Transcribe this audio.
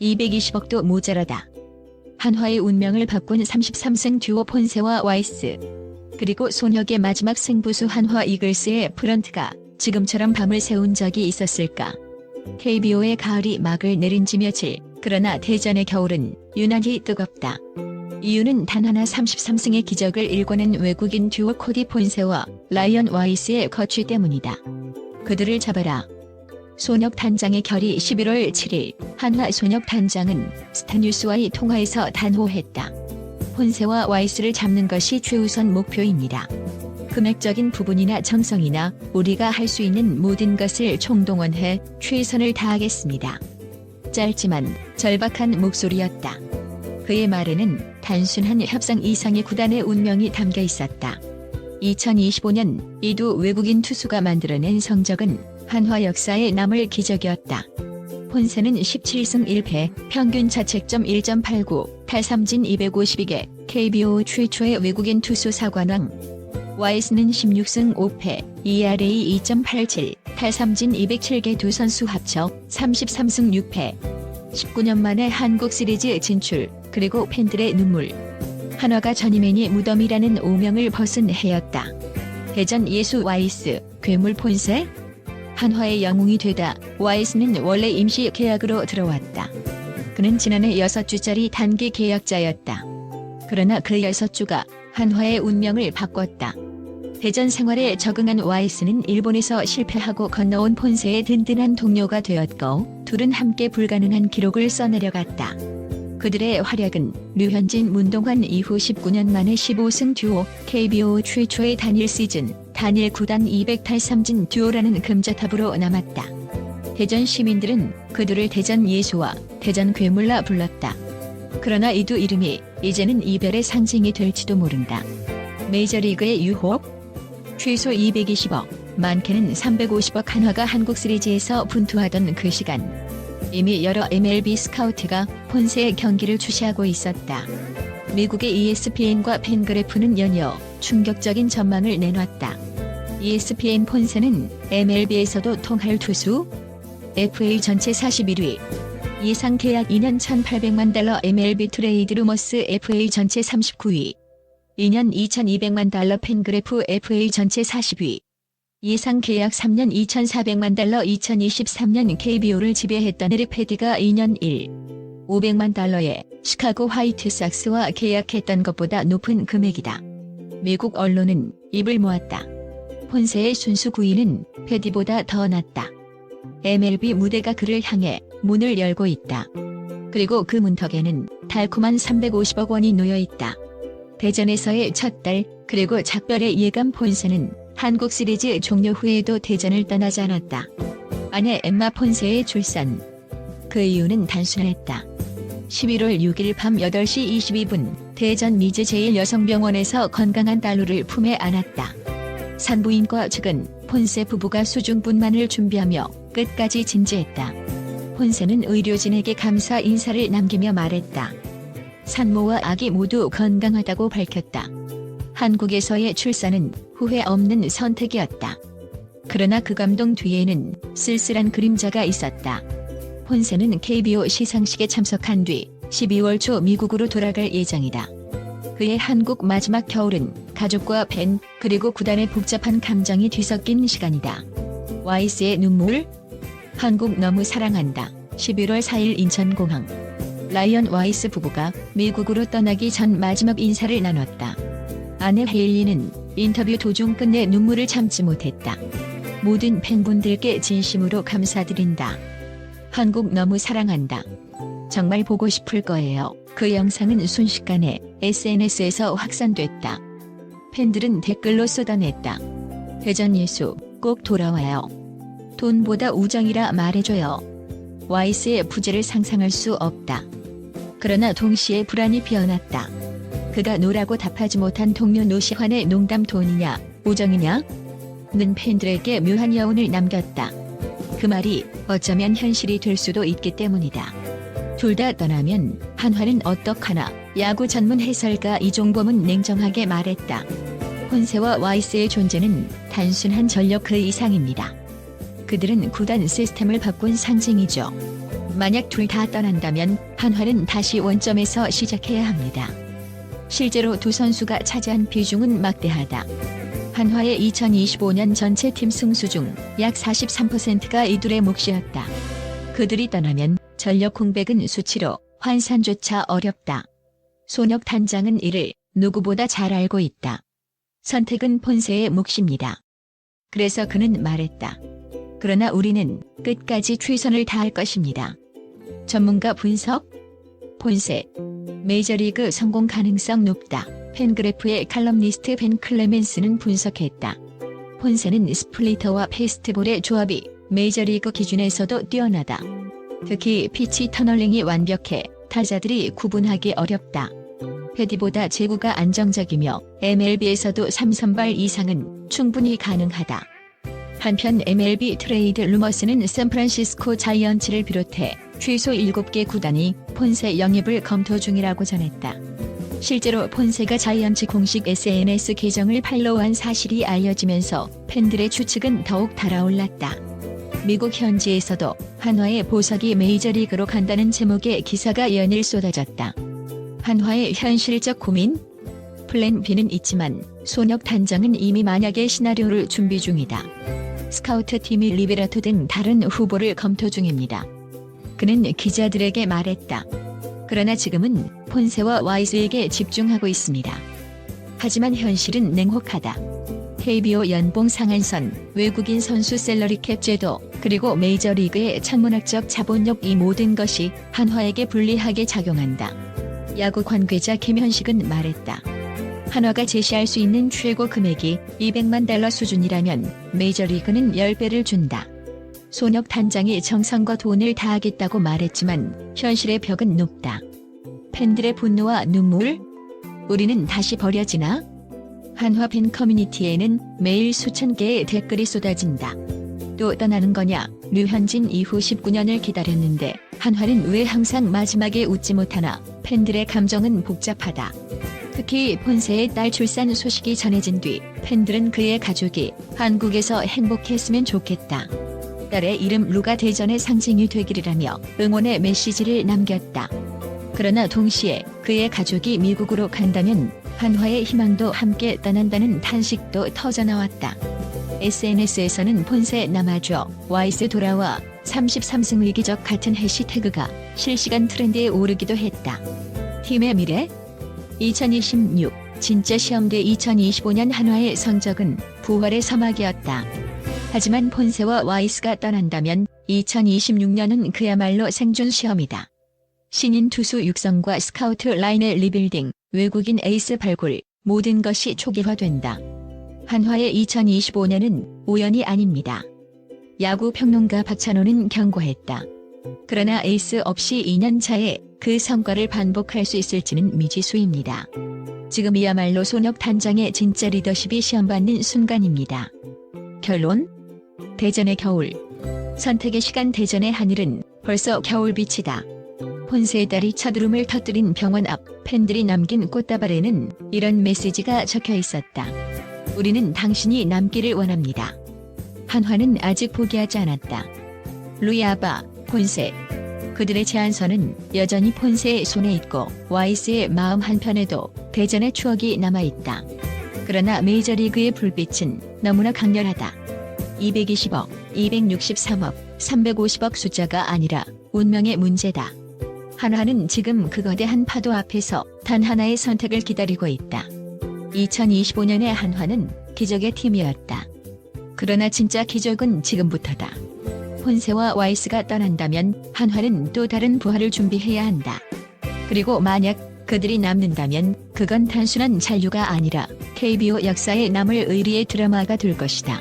220억도 모자라다. 한화의 운명을 바꾼 33승 듀오 폰세와 와이스. 그리고 소녀의 마지막 승부수 한화 이글스의 프런트가 지금처럼 밤을 새운 적이 있었을까? KBO의 가을이 막을 내린 지 며칠, 그러나 대전의 겨울은 유난히 뜨겁다. 이유는 단 하나 33승의 기적을 일궈낸 외국인 듀오 코디 폰세와 라이언 와이스의 거취 때문이다. 그들을 잡아라. 소녀 단장의 결의 11월 7일 한화 소녀 단장은 스타뉴스와의 통화에서 단호했다. 폰세와 와이스를 잡는 것이 최우선 목표입니다. 금액적인 부분이나 정성이나 우리가 할 수 있는 모든 것을 총동원해 최선을 다하겠습니다. 짧지만 절박한 목소리였다. 그의 말에는 단순한 협상 이상의 구단의 운명이 담겨 있었다. 2025년 이두 외국인 투수가 만들어낸 성적은 한화 역사에 남을 기적이었다. 폰세는 17승 1패, 평균 자책점 1.89, 탈삼진 252개, KBO 최초의 외국인 투수 사관왕. 와이스는 16승 5패, ERA 2.87, 탈삼진 207개 두 선수 합쳐 33승 6패. 19년 만에 한국 시리즈 진출, 그리고 팬들의 눈물. 한화가 전임맨이 무덤이라는 오명을 벗은 해였다. 대전 예수 와이스, 괴물 폰세? 한화의 영웅이 되다 와이스는 원래 임시 계약으로 들어왔다. 그는 지난해 6주짜리 단기 계약자였다. 그러나 그 6주가 한화의 운명을 바꿨다. 대전 생활에 적응한 와이스는 일본에서 실패하고 건너온 폰세의 든든한 동료가 되었고 둘은 함께 불가능한 기록을 써내려갔다. 그들의 활약은 류현진 문동환 이후 19년 만에 15승 듀오 KBO 최초의 단일 시즌 단일 구단 200탈삼진 듀오라는 금자탑으로 남았다. 대전 시민들은 그들을 대전 예수와 대전 괴물라 불렀다. 그러나 이 두 이름이 이제는 이별의 상징이 될지도 모른다. 메이저리그의 유혹? 최소 220억, 많게는 350억 한화가 한국 시리즈에서 분투하던 그 시간. 이미 여러 MLB 스카우트가 폰세의 경기를 주시하고 있었다. 미국의 ESPN과 팬그래프는 연이어 충격적인 전망을 내놨다. ESPN 폰세는 MLB에서도 통할 투수, FA 전체 41위, 예상 계약 2년 1,800만 달러 MLB 트레이드 루머스 FA 전체 39위, 2년 2,200만 달러 팬그래프 FA 전체 40위, 예상 계약 3년 2,400만 달러 2023년 KBO를 지배했던 에릭 패디가 2년 1, 500만 달러에 시카고 화이트삭스와 계약했던 것보다 높은 금액이다. 미국 언론은 입을 모았다. 폰세의 순수 구위는 패디보다 더 낮다. MLB 무대가 그를 향해 문을 열고 있다. 그리고 그 문턱에는 달콤한 350억 원이 놓여 있다. 대전에서의 첫 달, 그리고 작별의 예감 폰세는 한국 시리즈 종료 후에도 대전을 떠나지 않았다. 아내 엠마 폰세의 출산. 그 이유는 단순했다. 11월 6일 밤 8시 22분 대전 미즈 제1여성병원에서 건강한 딸루를 품에 안았다. 산부인과 측은 폰세 부부가 수중분만을 준비하며 끝까지 진지했다. 폰세는 의료진에게 감사 인사를 남기며 말했다. 산모와 아기 모두 건강하다고 밝혔다. 한국에서의 출산은 후회 없는 선택이었다. 그러나 그 감동 뒤에는 쓸쓸한 그림자가 있었다. 폰세는 KBO 시상식에 참석한 뒤 12월 초 미국으로 돌아갈 예정이다. 그의 한국 마지막 겨울은 가족과 팬 그리고 구단의 복잡한 감정이 뒤섞인 시간이다. 와이스의 눈물? 한국 너무 사랑한다. 11월 4일 인천공항. 라이언 와이스 부부가 미국으로 떠나기 전 마지막 인사를 나눴다. 아내 헤일리는 인터뷰 도중 끝내 눈물을 참지 못했다. 모든 팬분들께 진심으로 감사드린다. 한국 너무 사랑한다. 정말 보고 싶을 거예요. 그 영상은 순식간에 SNS에서 확산됐다. 팬들은 댓글로 쏟아냈다. 대전 예수 꼭 돌아와요. 돈보다 우정이라 말해줘요. 와이스의 부재를 상상할 수 없다. 그러나 동시에 불안이 피어났다. 그가 노라고 답하지 못한 동료 노 시환의 농담 돈이냐, 우정이냐? 는 팬들에게 묘한 여운을 남겼다. 그 말이 어쩌면 현실이 될 수도 있기 때문이다. 둘 다 떠나면 한화는 어떡하나 야구 전문 해설가 이종범은 냉정하게 말했다. 혼세와 와이스의 존재는 단순한 전력 그 이상입니다. 그들은 구단 시스템을 바꾼 상징이죠. 만약 둘 다 떠난다면 한화는 다시 원점에서 시작해야 합니다. 실제로 두 선수가 차지한 비중은 막대하다. 한화의 2025년 전체 팀 승수 중 약 43%가 이둘의 몫이었다. 그들이 떠나면 전력 공백은 수치로 환산조차 어렵다. 손혁 단장은 이를 누구보다 잘 알고 있다. 선택은 폰세의 몫입니다. 그래서 그는 말했다. 그러나 우리는 끝까지 최선을 다할 것입니다. 전문가 분석? 폰세. 메이저리그 성공 가능성 높다. 팬그래프의 칼럼니스트 벤 클레멘스는 분석했다. 폰세는 스플리터와 페스트볼의 조합이 메이저리그 기준에서도 뛰어나다. 특히 피치 터널링이 완벽해 타자들이 구분하기 어렵다. 패디보다 제구가 안정적이며 MLB에서도 3선발 이상은 충분히 가능하다. 한편 MLB 트레이드 루머스는 샌프란시스코 자이언츠를 비롯해 최소 7개 구단이 폰세 영입을 검토 중이라고 전했다. 실제로 폰세가 자이언츠 공식 SNS 계정을 팔로우한 사실이 알려지면서 팬들의 추측은 더욱 달아올랐다. 미국 현지에서도 한화의 보석이 메이저리그로 간다는 제목의 기사가 연일 쏟아졌다. 한화의 현실적 고민? 플랜 B는 있지만 손혁 단장은 이미 만약의 시나리오를 준비 중이다. 스카우트 팀이 리베라토 등 다른 후보를 검토 중입니다. 그는 기자들에게 말했다. 그러나 지금은 폰세와 와이즈에게 집중하고 있습니다. 하지만 현실은 냉혹하다. KBO 연봉 상한선, 외국인 선수 셀러리 캡 제도, 그리고 메이저리그의 천문학적 자본력 이 모든 것이 한화에게 불리하게 작용한다. 야구 관계자 김현식은 말했다. 한화가 제시할 수 있는 최고 금액이 200만 달러 수준이라면 메이저리그는 10배를 준다. 손혁 단장이 정성과 돈을 다하겠다고 말했지만 현실의 벽은 높다. 팬들의 분노와 눈물? 우리는 다시 버려지나? 한화 팬 커뮤니티에는 매일 수천 개의 댓글이 쏟아진다. 또 떠나는 거냐? 류현진 이후 19년을 기다렸는데 한화는 왜 항상 마지막에 웃지 못하나? 팬들의 감정은 복잡하다. 특히 폰세의 딸 출산 소식이 전해진 뒤 팬들은 그의 가족이 한국에서 행복했으면 좋겠다. 딸의 이름 루가 대전의 상징이 되기리라며 응원의 메시지를 남겼다. 그러나 동시에 그의 가족이 미국으로 간다면 한화의 희망도 함께 떠난다는 탄식도 터져나왔다. SNS에서는 폰세 남아줘, 와이스 돌아와, 33승 위기적 같은 해시태그가 실시간 트렌드에 오르기도 했다. 팀의 미래? 2026 진짜 시험대 2025년 한화의 성적은 부활의 서막이었다. 하지만 폰세와 와이스가 떠난다면 2026년은 그야말로 생존 시험이다. 신인 투수 육성과 스카우트 라인의 리빌딩, 외국인 에이스 발굴, 모든 것이 초기화된다. 한화의 2025년은 우연이 아닙니다. 야구 평론가 박찬호는 경고했다. 그러나 에이스 없이 2년 차에 그 성과를 반복할 수 있을지는 미지수입니다. 지금이야말로 손혁 단장의 진짜 리더십이 시험받는 순간입니다. 결론? 대전의 겨울. 선택의 시간 대전의 하늘은 벌써 겨울빛이다. 폰세의 딸이 차두름을 터뜨린 병원 앞 팬들이 남긴 꽃다발에는 이런 메시지가 적혀 있었다. 우리는 당신이 남기를 원합니다. 한화는 아직 포기하지 않았다. 루이아바, 폰세. 그들의 제안서는 여전히 폰세의 손에 있고 와이스의 마음 한편에도 대전의 추억이 남아있다. 그러나 메이저리그의 불빛은 너무나 강렬하다. 220억, 263억, 350억 숫자가 아니라 운명의 문제다. 한화는 지금 그 거대한 파도 앞에서 단 하나의 선택을 기다리고 있다. 2025년의 한화는 기적의 팀이었다. 그러나 진짜 기적은 지금부터다. 폰세와 와이스가 떠난다면 한화는 또 다른 부활을 준비해야 한다. 그리고 만약 그들이 남는다면 그건 단순한 잔류가 아니라 KBO 역사에 남을 의리의 드라마가 될 것이다.